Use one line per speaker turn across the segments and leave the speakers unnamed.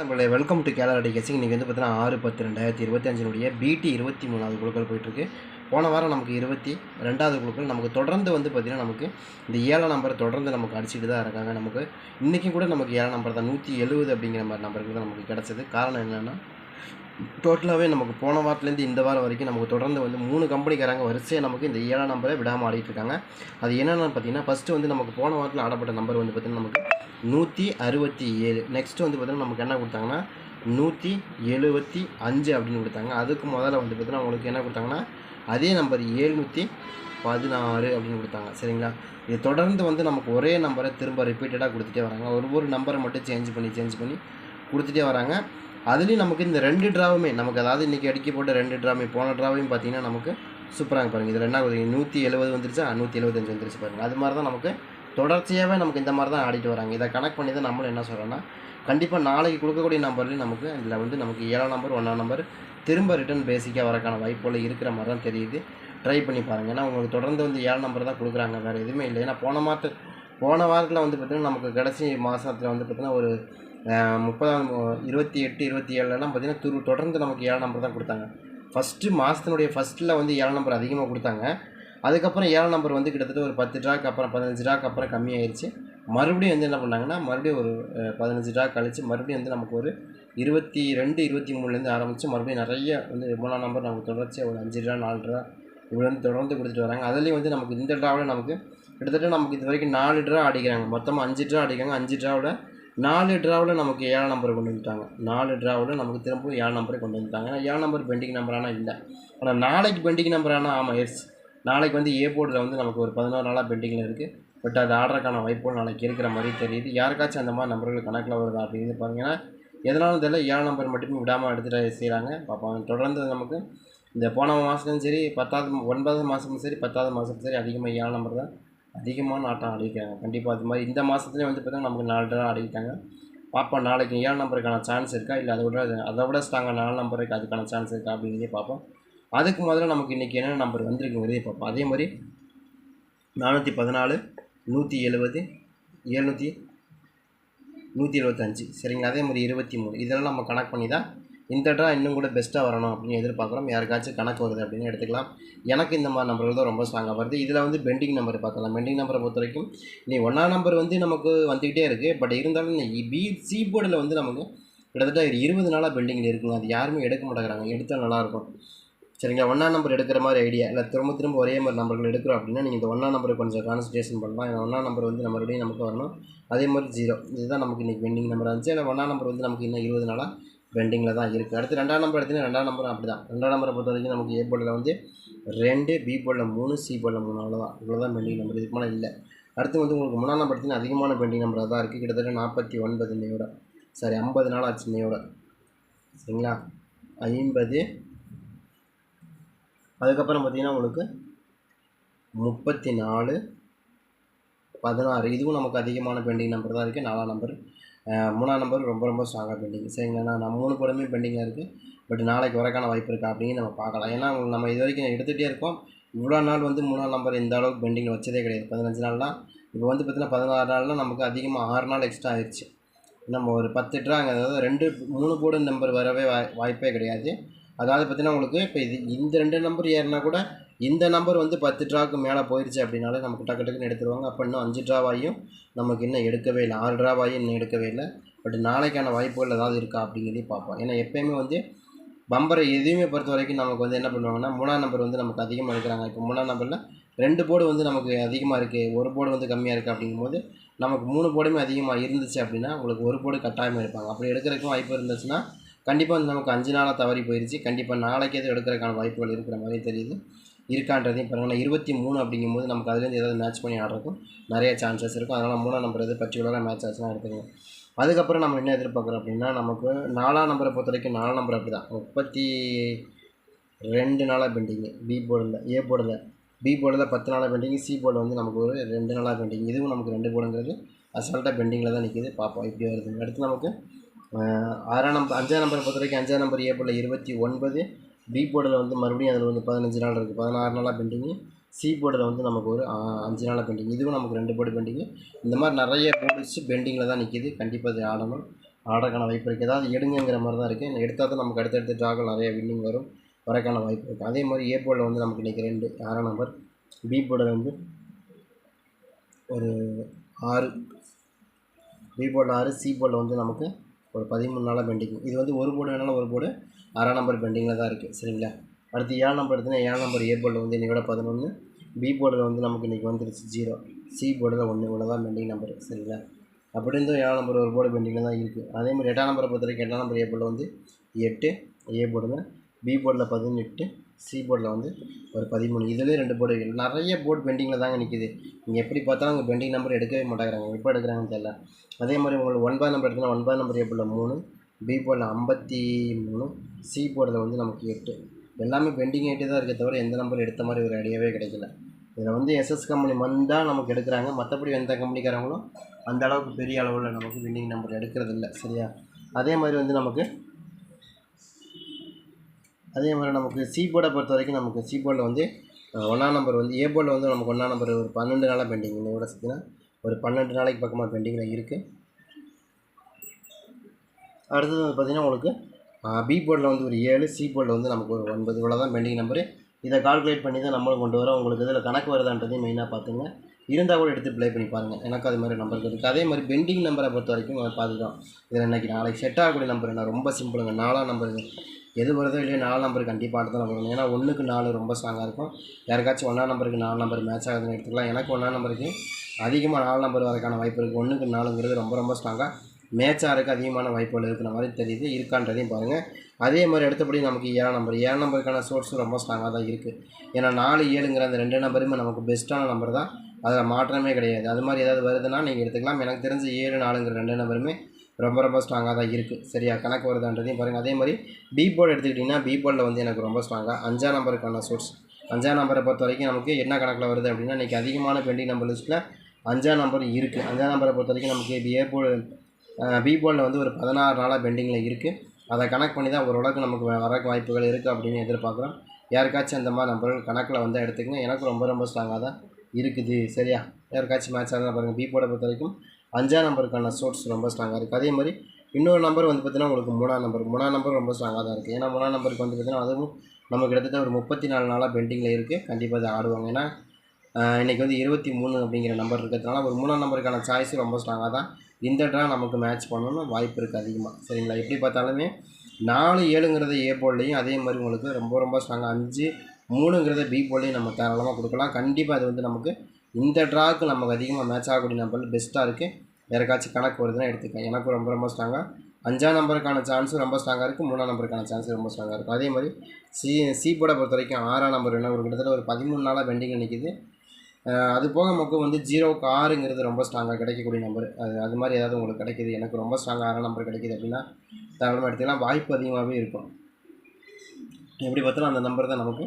நம்மளை welcome to கேலர் கேசிங் இன்றைக்கி வந்து பார்த்தீங்கன்னா ஆறு பத்து ரெண்டாயிரத்தி இருபத்தி அஞ்சினுடைய பிடி இருபத்தி மூணாவது குழுக்கள் போயிட்டுருக்கு. போன வாரம் நமக்கு இருபத்தி ரெண்டாவது குழுக்கள் நமக்கு தொடர்ந்து வந்து பார்த்திங்கன்னா நமக்கு இந்த ஏழாம் நம்பர் தொடர்ந்து நமக்கு அடிச்சுட்டு தான் இருக்காங்க. நமக்கு இன்றைக்கும் கூட நமக்கு ஏழாம் நம்பர் தான். நூற்றி எழுபது அப்படிங்கிற மாதிரி நம்பருக்கு தான் நமக்கு கிடச்சது. காரணம் என்னென்னா டோட்டலாகவே நமக்கு போன வாரத்துலேருந்து இந்த வாரம் வரைக்கும் நமக்கு தொடர்ந்து வந்து மூணு கம்பெனிக்காரங்க வரிசையாக நமக்கு இந்த ஏழாம் நம்பரை விடாமல் ஆடிட்டு இருக்காங்க. அது என்னென்னு பார்த்தீங்கன்னா ஃபஸ்ட்டு வந்து நமக்கு போன வாரத்தில் ஆடப்பட்ட நம்பர் வந்து பார்த்திங்கன்னா நமக்கு நூற்றி அறுபத்தி ஏழு. நெக்ஸ்ட்டு வந்து பார்த்திங்கன்னா நமக்கு என்ன கொடுத்தாங்கன்னா நூற்றி எழுபத்தி அஞ்சு அப்படின்னு கொடுத்தாங்க. அதுக்கு முதல்ல வந்து பார்த்திங்கன்னா உங்களுக்கு என்ன கொடுத்தாங்கன்னா அதே நம்பர் ஏழ்நூற்றி பதினாறு அப்படின்னு கொடுத்தாங்க. சரிங்களா? இது தொடர்ந்து வந்து நமக்கு ஒரே நம்பரை திரும்ப ரிப்பீட்டடாக கொடுத்துட்டே வராங்க. ஒரு ஒரு நம்பரை மட்டும் சேஞ்ச் பண்ணி சேஞ்ச் பண்ணி கொடுத்துட்டே வராங்க. அதுலேயும் நமக்கு இந்த ரெண்டு ட்ராவுமே நமக்கு அதாவது இன்றைக்கி அடிக்க போட்ட ரெண்டு ட்ராவுமே போன ட்ராவையும் பார்த்தீங்கன்னா நமக்கு சூப்பராக பாருங்கள் இதில் என்ன கொடுத்தீங்க நூற்றி எழுபது வந்துருச்சா? நூற்றி எழுபத்தஞ்சு வந்துருச்சு பாருங்கள் அது மாதிரி தான் நமக்கு தொடர்ச்சியாகவே நமக்கு இந்த மாதிரி தான் ஆடிட்டு வராங்க. இதை கனெக்ட் பண்ணி தான் நம்மளும் என்ன சொல்கிறோன்னா கண்டிப்பாக நாளைக்கு கொடுக்கக்கூடிய நம்பர்லேயும் நமக்கு இதில் வந்து நமக்கு ஏழாம் நம்பர் ஒன்றாம் நம்பர் திரும்ப ரிட்டர்ன் பேசிக்காக வரக்கான வாய்ப்புகள் இருக்கிற மாதிரி தான் தெரியுது. ட்ரை பண்ணி பாருங்கள் ஏன்னா உங்களுக்கு தொடர்ந்து வந்து ஏழு நம்பர் தான் கொடுக்குறாங்க. வேறு எதுவுமே இல்லை. ஏன்னா போன மாதத்து போன வாரத்தில் வந்து பார்த்திங்கன்னா நமக்கு கடைசி மாதத்தில் வந்து பார்த்திங்கன்னா ஒரு முப்பதாம் இருபத்தி எட்டு இருபத்தி ஏழுலலாம் பார்த்திங்கன்னா துரு தொடர்ந்து நமக்கு ஏழு நம்பர் தான் கொடுத்தாங்க. ஃபஸ்ட்டு மாதத்தினுடைய ஃபஸ்ட்டில் வந்து ஏழு நம்பர் அதிகமாக கொடுத்தாங்க. அதுக்கப்புறம் ஏழு நம்பர் வந்து கிட்டத்தட்ட ஒரு பத்து ட்ராக்கு அப்புறம் பதினஞ்சு ட்ராக்கு அப்புறம் கம்மியாயிருச்சு. மறுபடியும் வந்து என்ன பண்ணாங்கன்னா மறுபடியும் ஒரு பதினஞ்சு ட்ராக் கழிச்சு மறுபடியும் வந்து நமக்கு ஒரு இருபத்தி ரெண்டு இருபத்தி மூணுலேருந்து ஆரம்பித்து மறுபடியும் நிறைய வந்து மூணாம் நம்பர் நமக்கு தொடர்ச்சியாக ஒரு அஞ்சு ட்ரா நாலு ட்ரா இப்படி வந்து தொடர்ந்து கொடுத்துட்டு வராங்க. அதுலேயும் வந்து நமக்கு இந்த ட்ராவில் நமக்கு கிட்டத்தட்ட நமக்கு இது வரைக்கும் நாலு ட்ரா அடிக்கிறாங்க. மொத்தமாக அஞ்சு ட்ரா அடிக்கிறாங்க. அஞ்சு ட்ராவில் நாலு ட்ராவில் நமக்கு ஏழாம் நம்பர் கொண்டு வந்துட்டாங்க. நாலு ட்ராவில் நமக்கு திரும்பவும் ஏழு நம்பரை கொண்டு வந்துட்டாங்க. ஏழு நம்பர் பெண்டிங் நம்பர் இல்லை. ஆனால் நாளைக்கு பெண்டிங் நம்பர் ஆனால் ஆமாம் எஸ் நாளைக்கு வந்து ஏ போர்டில் வந்து நமக்கு ஒரு பதினோரு நாளாக பெண்டிங்கில் இருக்குது பட் அது ஆர்டருக்கான வாய்ப்புகள் நாளைக்கு இருக்கிற மாதிரி தெரியுது. யாருக்காச்சும் அந்த மாதிரி நம்பர்கள் கணக்கில் வருதா அப்படின்னு பார்த்தீங்கன்னா எதனாலும் தெரியல ஏழு நம்பர் மட்டுமே விடாமல் எடுத்துகிட்டு செய்கிறாங்க பார்ப்பாங்க தொடர்ந்து நமக்கு இந்த போன மாதமும் சரி பத்தாவது ஒன்பதாவது மாதமும் சரி பத்தாவது மாதமும் சரி அதிகமாக ஏழு நம்பர் தான். அதிகமான ஆட்டம் ஆடிக்கிறாங்க கண்டிப்பாக அது மாதிரி இந்த மாதத்துலேயே வந்து பார்த்தீங்கன்னா நமக்கு நாலு தடவை ஆடிக்கிட்டாங்க பார்ப்போம் நாளைக்கு ஏழு நம்பருக்கான சான்ஸ் இருக்கா? இல்லை அதை விட அதை விட ஸ்ட்ராங்காக நாலு நம்பருக்கு அதுக்கான சான்ஸ் இருக்கா அப்படிங்கிறதே பார்ப்போம் அதுக்கு முதல்ல நமக்கு இன்றைக்கி என்னென்ன நம்பர் வந்திருக்குங்கிறதே பார்ப்போம் அதே மாதிரி நானூற்றி பதினாலு நூற்றி எழுபது எழுநூற்றி நூற்றி எழுபத்தஞ்சு சரிங்களா? அதே மாதிரி இருபத்தி மூணு. இதெல்லாம் நம்ம கனெக்ட் பண்ணி தான் இந்த ட்ரா இன்னும் கூட பெஸ்ட்டாக வரணும் அப்படின்னு எதிர்பார்க்குறோம். யாருக்காச்சும் கணக்கு வருது அப்படின்னு எடுத்துக்கலாம். எனக்கு இந்த மாதிரி நம்பர்கள் தான் ரொம்ப ஸ்ட்ராங்காக வருது. இதில் வந்து பெண்டிங் நம்பர் பார்க்கலாம். பெண்டிங் நம்பரை பொறுத்த வரைக்கும் நீ ஒன்றா நம்பர் வந்து நமக்கு வந்துக்கிட்டே இருக்குது பட் இருந்தாலும் பி சி போர்டில் வந்து நமக்கு கிட்டத்தட்ட ஒரு இருபது நாளாக பெண்டிங்கில் இருக்குங்க. அது யாருமே எடுக்க மாட்டேங்கிறாங்க. எடுத்தால் நல்லாயிருக்கும் சரிங்களா? ஒன்றா நம்பர் எடுக்கிற மாதிரி ஐடியா இல்லை திரும்ப திரும்ப ஒரே மாதிரி நம்பர்கள் எடுக்கிறோம் அப்படின்னா நீங்கள் இந்த ஒன்றா நம்பரை கொஞ்சம் கான்சன்ட்ரேஷன் பண்ணலாம். ஏன்னா ஒன்றா நம்பர் வந்து மறுபடியும் நமக்கு வரணும். அதே மாதிரி ஜீரோ இதுதான் நமக்கு இன்றைக்கி பெண்டிங் நம்பர் இருந்துச்சு. ஏன்னா ஒன்றா நம்பர் வந்து நமக்கு இன்னும் இருபது நாளாக பெண்டிங்கில் தான் இருக்குது அடுத்து ரெண்டாம் நம்பர் எடுத்தீங்கன்னா ரெண்டாம் நம்பர் அப்படி தான் ரெண்டாம் நம்பரை பொறுத்த வரைக்கும் நமக்கு ஏ போர்டில் வந்து ரெண்டு பி போர்டில் மூணு சி போர்டில் மூணு. அவ்வளோதான் இவ்வளோ தான் பெண்டிங் நம்பர் இதுக்கு மேலே இல்லை. அடுத்து வந்து உங்களுக்கு மூணாம் நம்பர் எடுத்தீங்கன்னா அதிகமான பெண்டிங் நம்பராக தான் இருக்குது கிட்டத்தட்ட நாற்பத்தி ஒன்பது இன்னையோட சரி ஐம்பது நாள் ஆச்சு இன்னையோட சரிங்களா? ஐம்பது. அதுக்கப்புறம் பார்த்தீங்கன்னா உங்களுக்கு முப்பத்தி நாலு பதினாறு. இதுவும் நமக்கு அதிகமான பெண்டிங் நம்பர் தான் இருக்குது நாலாம் நம்பர் மூணாம் நம்பர் ரொம்ப ரொம்ப ஸ்ட்ராங்காக பெண்டிங் சரிங்களா நான் மூணு படமே பெண்டிங்கில் இருக்குது பட் நாளைக்கு வரக்கான வாய்ப்பு இருக்கா அப்படின்னு நம்ம பார்க்கலாம். ஏன்னா நம்ம இது வரைக்கும் எடுத்துகிட்டே இருக்கோம். இவ்வளோ நாள் வந்து மூணாம் நம்பர் இந்த அளவுக்கு பெண்டிங்கில் வச்சதே கிடையாது. பதினஞ்சு நாள்லாம் இப்போ வந்து பார்த்தீங்கன்னா பதினாறு நாளில் நமக்கு அதிகமாக ஆறு நாள் எக்ஸ்ட்ரா ஆயிடுச்சு நம்ம ஒரு பத்து ட்ராங்க அதாவது ரெண்டு மூணு போர்டு நம்பர் வரவே வாய் வாய்ப்பே கிடையாது. அதாவது பார்த்தீங்கன்னா உங்களுக்கு இப்போ இது இந்த ரெண்டு நம்பர் ஏறினா கூட இந்த நம்பர் வந்து பத்து ட்ராவுக்கு மேலே போயிடுச்சு அப்படின்னாலே நமக்கு டக்கு டக்குன்னு எடுத்துருவாங்க. அப்போ இன்னும் அஞ்சு ட்ராவாயும் நமக்கு இன்னும் எடுக்கவே இல்லை. ஆறு ட்ராவாயும் இன்னும் எடுக்கவே இல்லை. பட் நாளைக்கான வாய்ப்புகள் ஏதாவது இருக்கா அப்படிங்கிறதையும் பார்ப்போம். ஏன்னா எப்பயுமே வந்து பம்பரை எதையுமே பொறுத்த வரைக்கும் நமக்கு வந்து என்ன பண்ணுவாங்கன்னா மூணாம் நம்பர் வந்து நமக்கு அதிகமாக எடுக்கிறாங்க. இப்போ மூணாம் நம்பரில் ரெண்டு போர்டு வந்து நமக்கு அதிகமாக இருக்குது ஒரு போர்டு வந்து கம்மியாக இருக்குது அப்படிங்கும்போது நமக்கு மூணு போர்டுமே அதிகமாக இருந்துச்சு அப்படின்னா உங்களுக்கு ஒரு போர்டு கட்டாயமாக எடுப்பாங்க. அப்படி எடுக்கிறதுக்கும் வாய்ப்பு இருந்துச்சுன்னா கண்டிப்பாக வந்து நமக்கு அஞ்சு நாளாக தவறி போயிடுச்சு கண்டிப்பாக நாளைக்கு எதுவும் எடுக்கிறதுக்கான வாய்ப்புகள் இருக்கிற மாதிரி தெரியுது. இருக்கான்றதையும் பாருங்கள் இருபத்தி மூணு அப்படிங்கும்போது நமக்கு அதுலேருந்து ஏதாவது மேட்ச் பண்ணி ஆடுறதுக்கும் நிறைய சான்சஸ் இருக்கும். அதனால் மூணாம் நம்பர் எது பர்டிகுலராக மேட்ச் ஆச்சுன்னா எடுத்துக்கலாம் அதுக்கப்புறம் நம்ம என்ன எதிர்பார்க்குறோம் அப்படின்னா நமக்கு நாலாம் நம்பரை பொறுத்த வரைக்கும் நாலாம் நம்பர் அப்படி தான் முப்பத்தி ரெண்டு நாளாக பெண்டிங்கு பி போர்டில் ஏ போர்டில் பி போர்டில் பத்து நாளாக பெண்டிங் சி போர்டில் வந்து நமக்கு ஒரு ரெண்டு நாளாக பெண்டிங் இதுவும் நமக்கு ரெண்டு போர்டுங்கிறது அசால்ட்டாக பெண்டிங்கில் தான் நிற்கிது பார்ப்போம் இப்படி வருது அடுத்து நமக்கு ஆறாம் நம்பர் அஞ்சாம் நம்பரை பொறுத்த வரைக்கும் அஞ்சாம் நம்பர் ஏ போர்டில் இருபத்தி ஒன்பது பி போர்டில் வந்து மறுபடியும் அதில் வந்து பதினஞ்சு நாள் இருக்குது பதினாறு நாளாக பெண்டிங்கு. சி போர்டில் வந்து நமக்கு ஒரு அஞ்சு நாளாக பெண்டிங் இதுவும் நமக்கு ரெண்டு போர்டு பெண்டிங்கு. இந்த மாதிரி நிறைய போர்டு பெண்டிங்கில் தான் நிற்கிது கண்டிப்பாக அது ஆடணும். ஆடக்கான வாய்ப்பு இருக்குது ஏதாவது எடுங்கங்கிற மாதிரி தான் இருக்குது எடுத்தால் தான் நமக்கு அடுத்தடுத்து ட்ராக்கள் நிறைய வின்னிங் வரும். வரக்கான வாய்ப்பு இருக்குது அதே மாதிரி ஏ போர்டில் வந்து நமக்கு இன்றைக்கி ரெண்டு. ஆறாம் நம்பர்? பி போர்டில் வந்து ஒரு ஆறு. பி போர்டில் ஆறு சி போர்டில் வந்து நமக்கு ஒரு பதிமூணு நாளாக பெண்டிங் இது வந்து ஒரு போர்டு வேணாலும் ஒரு போர்டு ஆறாம் நம்பர் பெண்டிங்கில் தான் இருக்குது சரிங்களா? அடுத்து ஏழு நம்பர் எடுத்தீங்கன்னா ஏழு நம்பர் ஏ போர்டில் வந்து இன்றைக்கி பதினொன்று பி போர்டில் வந்து நமக்கு இன்றைக்கி வந்துருச்சு ஜீரோ சி போர்டில் ஒன்று இவ்வளோ தான் பெண்டிங் நம்பர் சரிங்களா? அப்படி இருந்தும் ஏழாம் நம்பர் ஒரு போர்டு பெண்டிங்கில் தான் இருக்குது அதே மாதிரி எட்டாம் நம்பரை பொறுத்த வரைக்கும் எட்டாம் நம்பர் ஏ போர்டில் வந்து எட்டு ஏ போர்டில் பி போர்டில் பதினெட்டு சி போர்டில் வந்து ஒரு பதிமூணு. இதுலேயே ரெண்டு போர்டு நிறைய போர்டு பெண்டிங்கில் தாங்க நிற்கிது நீங்கள் எப்படி பார்த்தாலும் அவங்க பெண்டிங் நம்பர் எடுக்கவே மாட்டேங்கிறாங்க. எப்போ எடுக்கிறாங்கன்னு தெரியல. அதே மாதிரி உங்களுக்கு ஒன்பது நம்பர் எடுத்தீங்கன்னா ஒன்பது நம்பர் ஏ போர்டில் மூணு பி போர்டில் ஐம்பத்தி மூணு சி போர்டில் வந்து நமக்கு எட்டு. எல்லாமே பெண்டிங் ஆகிட்டே தான் இருக்கே தவிர எந்த நம்பர் எடுத்த மாதிரி ஒரு ஐடியாவே கிடைக்கல. இதில் வந்து எஸ்எஸ் கம்பெனி வந்தால் நமக்கு எடுக்கிறாங்க. மற்றபடி எந்த கம்பெனிக்காரங்களும் அந்த அளவுக்கு பெரிய அளவில் நமக்கு வின்னிங் நம்பர் எடுக்கிறது இல்லை சரியா? அதே மாதிரி வந்து நமக்கு அதே மாதிரி நமக்கு சி போர்டை பொறுத்த வரைக்கும் நமக்கு சி போர்டில் வந்து ஒன்றாம் நம்பர் வந்து ஏ போர்டில் வந்து நமக்கு ஒன்றாம் நம்பர் ஒரு பன்னெண்டு நாளாக பெண்டிங் இன்னையோட சேர்த்துனா ஒரு பன்னெண்டு நாளைக்கு பக்கமாக பெண்டிங்கில் இருக்குது அடுத்தது வந்து பார்த்திங்கன்னா உங்களுக்கு பி போர்டில் வந்து ஒரு ஏழு சி போர்டில் வந்து நமக்கு ஒரு ஒன்பது. இவ்வளோ தான் பெண்டிங் நம்பரு இதை கால்குலேட் பண்ணி தான் நம்மளும் கொண்டு வரோம். உங்களுக்கு இதில் கணக்கு வருதான்றதையும் மெயினாக பார்த்துங்க. இருந்தால் கூட எடுத்து ப்ளே பண்ணி பாருங்கள் எனக்கு அது மாதிரி நம்பர் இருக்குது அதே மாதிரி பெண்டிங் நம்பரை பொறுத்த வரைக்கும் பார்த்துக்கலாம் இதில் இன்னைக்கு நாளைக்கு செட் ஆகக்கூடிய நம்பர் என்ன? ரொம்ப சிம்பிளுங்க நாலாம் நம்பருங்க எது வருதோ இல்லையோ நாலு நம்பர் கண்டிப்பாக அடுத்த நம்பர் வரும் ஏன்னா ஒன்றுக்கு நாலு ரொம்ப ஸ்ட்ராங்காக இருக்கும். யாருக்காச்சும் ஒன்றாம் நம்பருக்கு நாலு நம்பர் மேட்ச் ஆகுதுன்னு எடுத்துக்கலாம். எனக்கு ஒன்றாம் நம்பருக்கு அதிகமாக நாலு நம்பர் வரக்கான வாய்ப்பு இருக்குது ஒன்றுக்கு நாலுங்கிறது ரொம்ப ரொம்ப ஸ்ட்ராங்காக மேட்ச் அதிகமான வாய்ப்புகள் இருக்கிற மாதிரி தெரியுது இருக்கான்றதையும் பாருங்கள் அதே மாதிரி அடுத்தபடி நமக்கு ஏழாம் நம்பர். ஏழாம் நம்பருக்கான சோர்ஸும் ரொம்ப ஸ்ட்ராங்காக தான் இருக்குது ஏன்னா நாலு ஏழுங்கிற அந்த ரெண்டு நம்பருமே நமக்கு பெஸ்ட்டான நம்பர் தான். அதில் மாற்றமே கிடையாது. அது மாதிரி ஏதாவது வருதுன்னா நீங்கள் எடுத்துக்கலாம். எனக்கு தெரிஞ்ச ஏழு நாலுங்கிற ரெண்டு நம்பருமே ரொம்ப ரொம்ப ஸ்ட்ராங்காக தான் இருக்குது சரியா? கணக்கு வருதான்றதையும் பாருங்கள் அதே மாதிரி பி போர்டு எடுத்துக்கிட்டிங்கன்னா பி போர்டில் வந்து எனக்கு ரொம்ப ஸ்ட்ராங்காக அஞ்சாம் நம்பருக்கான சோர்ஸ் அஞ்சாம் நம்பரை பொறுத்த வரைக்கும் நமக்கு என்ன கணக்கில் வருது அப்படின்னா இன்றைக்கி அதிகமான பெண்டிங் நம்பர் லிஸ்ட்டில் அஞ்சாம் நம்பர் இருக்குது அஞ்சாம் நம்பரை பொறுத்த வரைக்கும் நமக்கு ஏ போர்டு பி வந்து ஒரு பதினாறு நாளாக பெண்டிங்கில் இருக்குது அதை கணக்கு பண்ணி தான் ஓரளவுக்கு நமக்கு வரக்கு வாய்ப்புகள் இருக்குது அப்படின்னு எதிர்பார்க்குறோம். யாருக்காச்சும் அந்த மாதிரி நம்பர்கள் கணக்கில் வந்து எடுத்துக்கங்க. எனக்கு ரொம்ப ரொம்ப ஸ்ட்ராங்காக தான் இருக்குது. சரியா? யாருக்காச்சும் மேட்ச் ஆகுதுன்னா பாருங்கள் பி பொறுத்த வரைக்கும் அஞ்சாம் நம்பருக்கான சோர்ஸ் ரொம்ப ஸ்ட்ராங்காக இருக்குது அதே மாதிரி இன்னொரு நம்பர் வந்து பார்த்தீங்கன்னா உங்களுக்கு மூணாம் நம்பர் மூணாம் நம்பர் ரொம்ப ஸ்ட்ராங்காக தான் இருக்குது ஏன்னா மூணாம் நம்பருக்கு வந்து பார்த்திங்கன்னா அதுவும் நமக்கு கிட்டத்தட்ட ஒரு முப்பத்தி நாலு நாளாக பெண்டிங்கில் இருக்குது கண்டிப்பாக அதை ஆடுவாங்க. ஏன்னா இன்றைக்கி வந்து இருபத்தி மூணு அப்படிங்கிற நம்பர் இருக்கிறதுனால ஒரு மூணாம் நம்பருக்கான சாய்ஸ் ரொம்ப ஸ்ட்ராங்காக தான் இந்த ட்ரா நமக்கு மேட்ச் பண்ணணும்னு வாய்ப்பு இருக்குது அதிகமாக சரிங்களா? எப்படி பார்த்தாலுமே நாலு ஏழுங்கிறத ஏ போல்லையும் அதே மாதிரி உங்களுக்கு ரொம்ப ரொம்ப ஸ்ட்ராங்காக அஞ்சு மூணுங்கிறத பி போல்லையும் நம்ம தாராளமாக கொடுக்கலாம். கண்டிப்பாக அது வந்து நமக்கு இந்த ட்ராக்கு நமக்கு அதிகமாக மேட்ச் ஆகக்கூடிய நம்பர் பெஸ்ட்டாக இருக்குது யாருக்காச்சும் கணக்கு வருதுன்னா எடுத்துக்கேன் எனக்கும் ரொம்ப ரொம்ப ஸ்ட்ராங்காக அஞ்சாம் நம்பருக்கான சான்ஸும் ரொம்ப ஸ்ட்ராங்காக இருக்குது மூணாம் நம்பருக்கான சான்ஸும் ரொம்ப ஸ்ட்ராங்காக இருக்கும். அதே மாதிரி சி சி போர்டை பொறுத்த வரைக்கும் ஆறாம் நம்பர் என்ன ஒரு கிட்டத்தட்ட ஒரு பதிமூணு நாளாக பெண்டிங்கில் நிற்கிது அது போக நமக்கு வந்து ஜீரோவுக்கு ஆறுங்கிறது ரொம்ப ஸ்ட்ராங்காக கிடைக்கக்கூடிய நம்பர் அது அது மாதிரி ஏதாவது உங்களுக்கு கிடைக்கிது. எனக்கு ரொம்ப ஸ்ட்ராங்காக நம்பர் கிடைக்கிது அப்படின்னா தாராளமாக எடுத்துக்கலாம். வாய்ப்பு அதிகமாகவே இருக்கும். எப்படி பார்த்தாலும் அந்த நம்பர் தான் நமக்கு.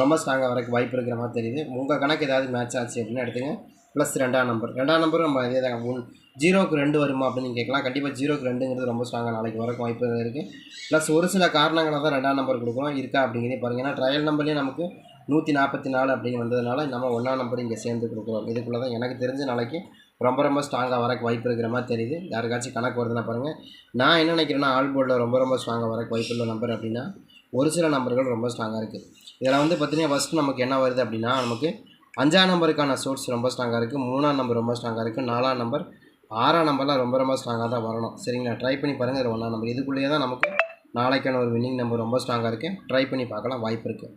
ரொம்ப ஸ்ட்ராங்காக வரக்கு வாய்ப்பு இருக்கிற மாதிரி தெரியுது. உங்கள் கணக்கு ஏதாவது மேட்ச் ஆச்சு அப்படின்னு எடுத்துங்க. ப்ளஸ் ரெண்டாம் நம்பர் ரெண்டாம் நம்பர் நம்ம இதே தான். மூணு ஜீரோக்கு ரெண்டு வருமா அப்படின்னு கேட்கலாம். கண்டிப்பாக ஜீரோக்கு ரெண்டுங்கிறது ரொம்ப ஸ்ட்ராங்காக நாளைக்கு வரக்கு வாய்ப்பு இருக்குது ப்ளஸ் ஒரு சில காரணங்களாக தான் ரெண்டாம் நம்பர் கொடுக்குறோம். இருக்கா அப்படிங்கிறதே பாருங்கள் ஏன்னா ட்ரையல் நம்பர்லேயே நமக்கு நூற்றி நாற்பத்தி நாலு அப்படின்னு வந்ததுனால நம்ம ஒன்றாம் நம்பர் இங்கே சேர்ந்து கொடுக்குறோம். இதுக்குள்ளே தான் எனக்கு தெரிஞ்ச நாளைக்கு ரொம்ப ரொம்ப ஸ்ட்ராங்காக வரக்கு வாய்ப்பு இருக்கிற மாதிரி தெரியுது. யாருக்காச்சும் கணக்கு வருதுன்னா பாருங்கள் நான் என்ன நினைக்கிறேன்னா ஆல் போர்டில் ரொம்ப ரொம்ப ஸ்ட்ராங்காக வரக்கு வாய்ப்பு உள்ள நம்பர் அப்படின்னா ஒரு சில நம்பர்கள் ரொம்ப ஸ்ட்ராங்காக இருக்குது இதில் வந்து பார்த்திங்கன்னா ஃபஸ்ட்டு நமக்கு என்ன வருது அப்படின்னா நமக்கு அஞ்சாம் நம்பருக்கான சோர்ஸ் ரொம்ப ஸ்ட்ராங்காக இருக்குது மூணாம் நம்பர் ரொம்ப ஸ்ட்ராங்காக இருக்குது நாலாம் நம்பர் ஆறாம் நம்பர்லாம் ரொம்ப ரொம்ப ஸ்ட்ராங்காக தான் வரணும். சரிங்களா? ட்ரை பண்ணி பாருங்கள் இது ஒன்றாம் நம்பர். இதுக்குள்ளேயே தான் நமக்கு நாளைக்கான ஒரு வின்னிங் நம்பர் ரொம்ப ஸ்ட்ராங்காக இருக்குது ட்ரை பண்ணி பார்க்கலாம் வாய்ப்பு இருக்குது